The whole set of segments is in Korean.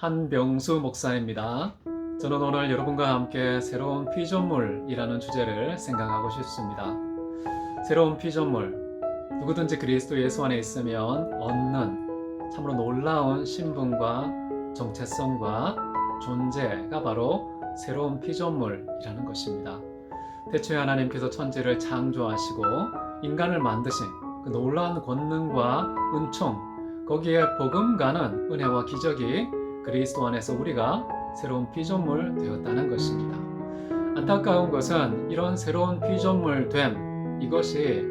한병수 목사입니다. 저는 오늘 여러분과 함께 새로운 피조물이라는 주제를 생각하고 싶습니다. 새로운 피조물, 누구든지 그리스도 예수 안에 있으면 얻는 참으로 놀라운 신분과 정체성과 존재가 바로 새로운 피조물이라는 것입니다. 대초에 하나님께서 천지를 창조하시고 인간을 만드신 그 놀라운 권능과 은총, 거기에 복음가는 은혜와 기적이 그리스도 안에서 우리가 새로운 피조물 되었다는 것입니다. 안타까운 것은 이런 새로운 피조물 됨 이것이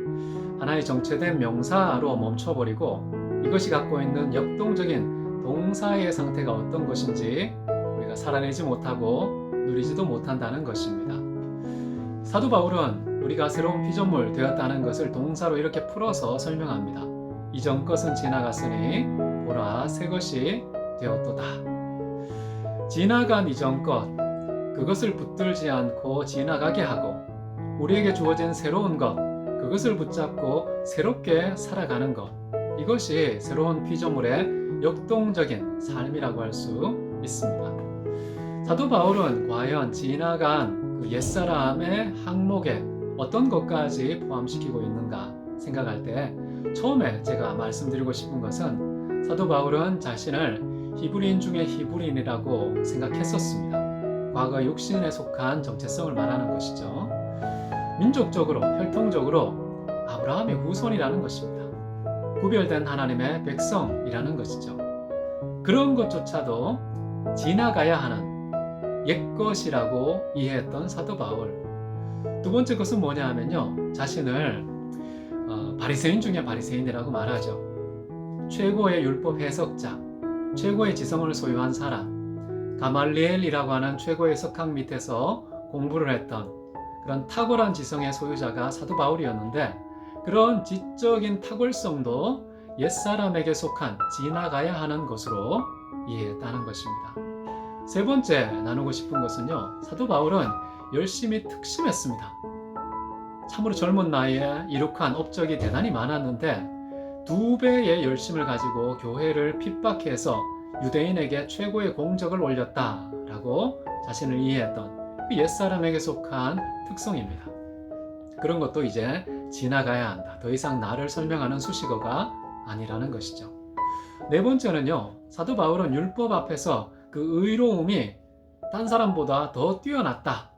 하나의 정체된 명사로 멈춰버리고 이것이 갖고 있는 역동적인 동사의 상태가 어떤 것인지 우리가 살아내지 못하고 누리지도 못한다는 것입니다. 사도 바울은 우리가 새로운 피조물 되었다는 것을 동사로 이렇게 풀어서 설명합니다. 이전 것은 지나갔으니 보라 새 것이 되었도다. 지나간 이전 것 그것을 붙들지 않고 지나가게 하고 우리에게 주어진 새로운 것 그것을 붙잡고 새롭게 살아가는 것 이것이 새로운 피조물의 역동적인 삶이라고 할 수 있습니다. 사도 바울은 과연 지나간 그 옛사람의 항목에 어떤 것까지 포함시키고 있는가 생각할 때 처음에 제가 말씀드리고 싶은 것은 사도 바울은 자신을 히브리인 중에 히브리인이라고 생각했었습니다. 과거 육신에 속한 정체성을 말하는 것이죠. 민족적으로, 혈통적으로 아브라함의 후손이라는 것입니다. 구별된 하나님의 백성이라는 것이죠. 그런 것조차도 지나가야 하는 옛것이라고 이해했던 사도 바울. 두 번째 것은 뭐냐 하면요. 자신을 어, 바리새인 중에 바리새인이라고 말하죠. 최고의 율법 해석자, 최고의 지성을 소유한 사람, 가말리엘이라고 하는 최고의 석학 밑에서 공부를 했던 그런 탁월한 지성의 소유자가 사도 바울이었는데 그런 지적인 탁월성도 옛사람에게 속한 지나가야 하는 것으로 이해했다는 것입니다. 세 번째 나누고 싶은 것은요. 사도 바울은 열심히 특심했습니다. 참으로 젊은 나이에 이룩한 업적이 대단히 많았는데 두 배의 열심을 가지고 교회를 핍박해서 유대인에게 최고의 공적을 올렸다라고 자신을 이해했던 그 옛사람에게 속한 특성입니다. 그런 것도 이제 지나가야 한다. 더 이상 나를 설명하는 수식어가 아니라는 것이죠. 네 번째는요. 사도 바울은 율법 앞에서 그 의로움이 딴 사람보다 더 뛰어났다.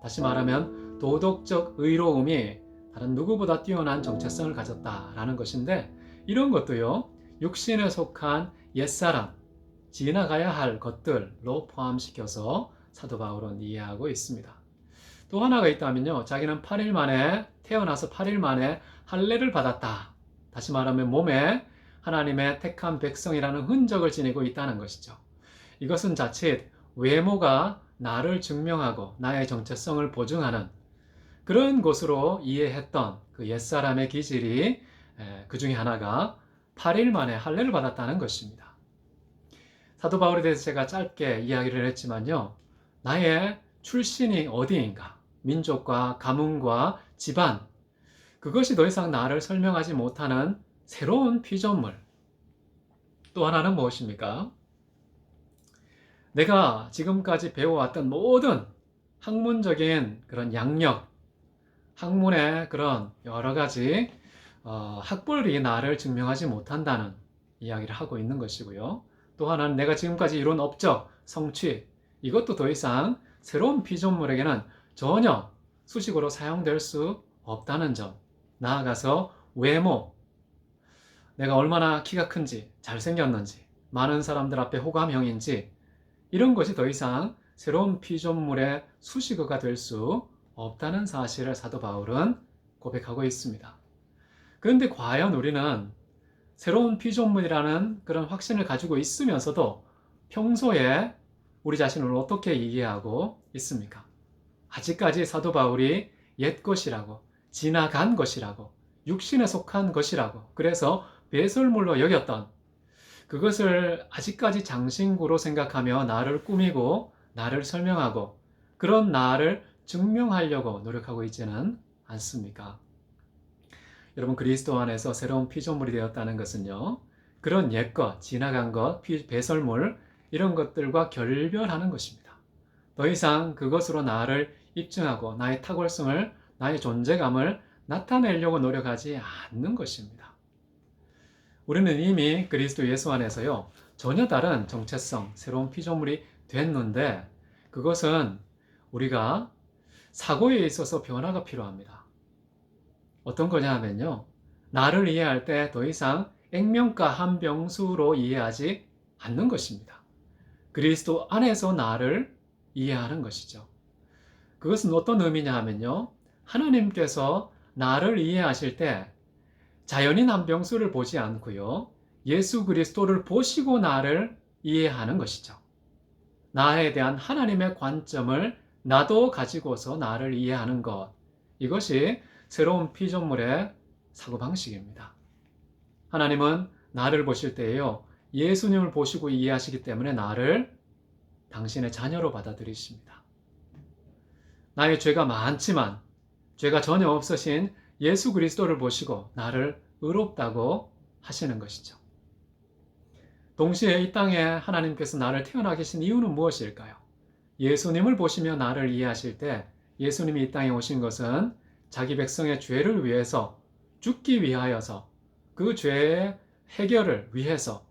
다시 말하면 도덕적 의로움이 다른 누구보다 뛰어난 정체성을 가졌다라는 것인데 이런 것도요. 육신에 속한 옛사람, 지나가야 할 것들로 포함시켜서 사도 바울은 이해하고 있습니다. 또 하나가 있다면요. 자기는 8일 만에 태어나서 8일 만에 할례를 받았다. 다시 말하면 몸에 하나님의 택한 백성이라는 흔적을 지니고 있다는 것이죠. 이것은 자칫 외모가 나를 증명하고 나의 정체성을 보증하는 그런 것으로 이해했던 그 옛사람의 기질이 그 중에 하나가 8일 만에 할례를 받았다는 것입니다. 사도 바울에 대해서 제가 짧게 이야기를 했지만요. 나의 출신이 어디인가, 민족과 가문과 집안, 그것이 더 이상 나를 설명하지 못하는 새로운 피조물. 또 하나는 무엇입니까? 내가 지금까지 배워왔던 모든 학문적인 그런 양력, 학문의 그런 여러 가지 어, 학벌이 나를 증명하지 못한다는 이야기를 하고 있는 것이고요. 또 하나는 내가 지금까지 이룬 업적, 성취, 이것도 더 이상 새로운 피조물에게는 전혀 수식으로 사용될 수 없다는 점. 나아가서 외모, 내가 얼마나 키가 큰지, 잘생겼는지, 많은 사람들 앞에 호감형인지, 이런 것이 더 이상 새로운 피조물의 수식어가 될 수 없다는 사실을 사도 바울은 고백하고 있습니다. 그런데 과연 우리는 새로운 피조물이라는 그런 확신을 가지고 있으면서도 평소에 우리 자신을 어떻게 이해하고 있습니까? 아직까지 사도 바울이 옛 것이라고, 지나간 것이라고, 육신에 속한 것이라고, 그래서 배설물로 여겼던 그것을 아직까지 장신구로 생각하며 나를 꾸미고 나를 설명하고 그런 나를 증명하려고 노력하고 있지는 않습니까? 여러분 그리스도 안에서 새로운 피조물이 되었다는 것은요. 그런 옛것, 지나간 것, 배설물 이런 것들과 결별하는 것입니다. 더 이상 그것으로 나를 입증하고 나의 탁월성을, 나의 존재감을 나타내려고 노력하지 않는 것입니다. 우리는 이미 그리스도 예수 안에서요, 전혀 다른 정체성, 새로운 피조물이 됐는데, 그것은 우리가 사고에 있어서 변화가 필요합니다. 어떤 거냐 하면요, 나를 이해할 때 더 이상 액면가 한 병수로 이해하지 않는 것입니다. 그리스도 안에서 나를 이해하는 것이죠. 그것은 어떤 의미냐 하면요. 하나님께서 나를 이해하실 때 자연인 한 병수를 보지 않고요. 예수 그리스도를 보시고 나를 이해하는 것이죠. 나에 대한 하나님의 관점을 나도 가지고서 나를 이해하는 것. 이것이 새로운 피조물의 사고 방식입니다. 하나님은 나를 보실 때에요. 예수님을 보시고 이해하시기 때문에 나를 당신의 자녀로 받아들이십니다. 나의 죄가 많지만 죄가 전혀 없으신 예수 그리스도를 보시고 나를 의롭다고 하시는 것이죠. 동시에 이 땅에 하나님께서 나를 태어나게 하신 이유는 무엇일까요? 예수님을 보시며 나를 이해하실 때 예수님이 이 땅에 오신 것은 자기 백성의 죄를 위해서 죽기 위하여서 그 죄의 해결을 위해서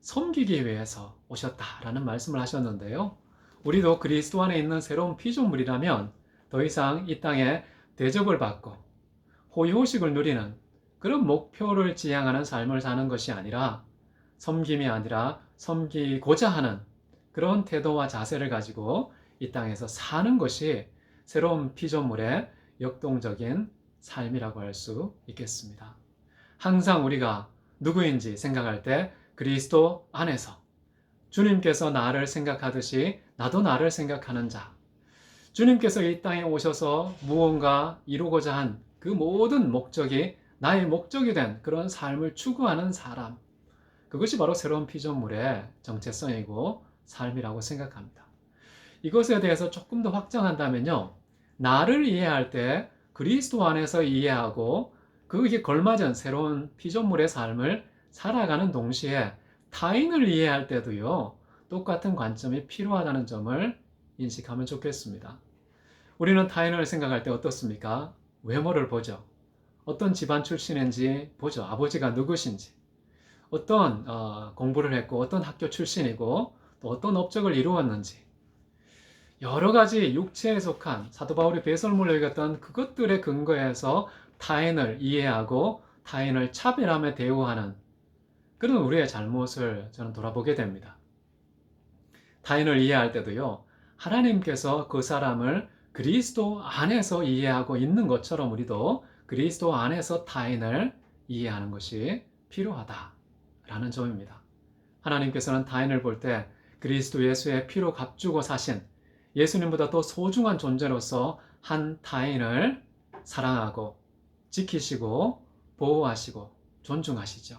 섬기기 위해서 오셨다라는 말씀을 하셨는데요. 우리도 그리스도 안에 있는 새로운 피조물이라면 더 이상 이 땅에 대접을 받고 호의호식을 누리는 그런 목표를 지향하는 삶을 사는 것이 아니라 섬김이 아니라 섬기고자 하는 그런 태도와 자세를 가지고 이 땅에서 사는 것이 새로운 피조물의 역동적인 삶이라고 할 수 있겠습니다. 항상 우리가 누구인지 생각할 때 그리스도 안에서 주님께서 나를 생각하듯이 나도 나를 생각하는 자. 주님께서 이 땅에 오셔서 무언가 이루고자 한 그 모든 목적이 나의 목적이 된 그런 삶을 추구하는 사람. 그것이 바로 새로운 피조물의 정체성이고 삶이라고 생각합니다. 이것에 대해서 조금 더 확장한다면요. 나를 이해할 때 그리스도 안에서 이해하고 그게 걸맞은 새로운 피조물의 삶을 살아가는 동시에 타인을 이해할 때도요, 똑같은 관점이 필요하다는 점을 인식하면 좋겠습니다. 우리는 타인을 생각할 때 어떻습니까? 외모를 보죠. 어떤 집안 출신인지 보죠. 아버지가 누구신지. 어떤 어, 공부를 했고, 어떤 학교 출신이고, 또 어떤 업적을 이루었는지. 여러 가지 육체에 속한 사도 바울이 배설물로 읽었던 그것들의 근거에서 타인을 이해하고 타인을 차별하며 대우하는 그런 우리의 잘못을 저는 돌아보게 됩니다. 타인을 이해할 때도요, 하나님께서 그 사람을 그리스도 안에서 이해하고 있는 것처럼 우리도 그리스도 안에서 타인을 이해하는 것이 필요하다라는 점입니다. 하나님께서는 타인을 볼 때 그리스도 예수의 피로 값주고 사신 예수님보다 더 소중한 존재로서 한 타인을 사랑하고 지키시고 보호하시고 존중하시죠.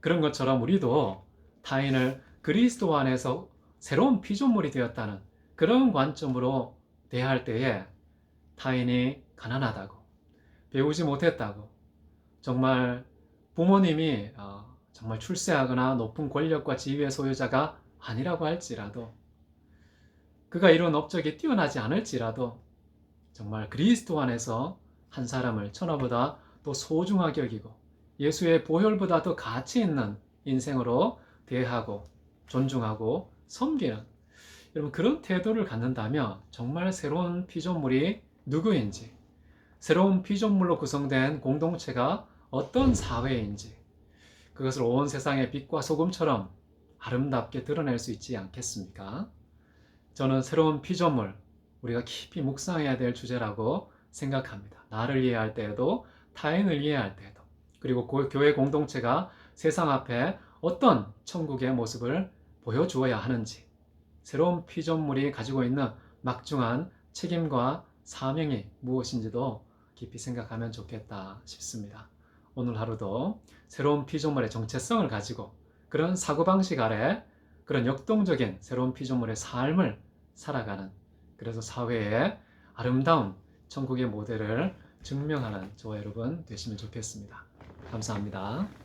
그런 것처럼 우리도 타인을 그리스도 안에서 새로운 피조물이 되었다는 그런 관점으로 대할 때에 타인이 가난하다고 배우지 못했다고 정말 부모님이 어, 정말 출세하거나 높은 권력과 지위의 소유자가 아니라고 할지라도 그가 이룬 업적이 뛰어나지 않을지라도 정말 그리스도 안에서 한 사람을 천하보다 또 소중하게 여기고 예수의 보혈보다 도 가치 있는 인생으로 대하고 존중하고 섬기는 여러분 그런 태도를 갖는다면 정말 새로운 피조물이 누구인지 새로운 피조물로 구성된 공동체가 어떤 사회인지 그것을 온 세상의 빛과 소금처럼 아름답게 드러낼 수 있지 않겠습니까? 저는 새로운 피조물 우리가 깊이 묵상해야 될 주제라고 생각합니다. 나를 이해할 때에도 타인을 이해할 때에도 그리고 교회 공동체가 세상 앞에 어떤 천국의 모습을 보여주어야 하는지 새로운 피조물이 가지고 있는 막중한 책임과 사명이 무엇인지도 깊이 생각하면 좋겠다 싶습니다. 오늘 하루도 새로운 피조물의 정체성을 가지고 그런 사고방식 아래 그런 역동적인 새로운 피조물의 삶을 살아가는 그래서 사회의 아름다운 천국의 모델을 증명하는 저와 여러분 되시면 좋겠습니다. 감사합니다.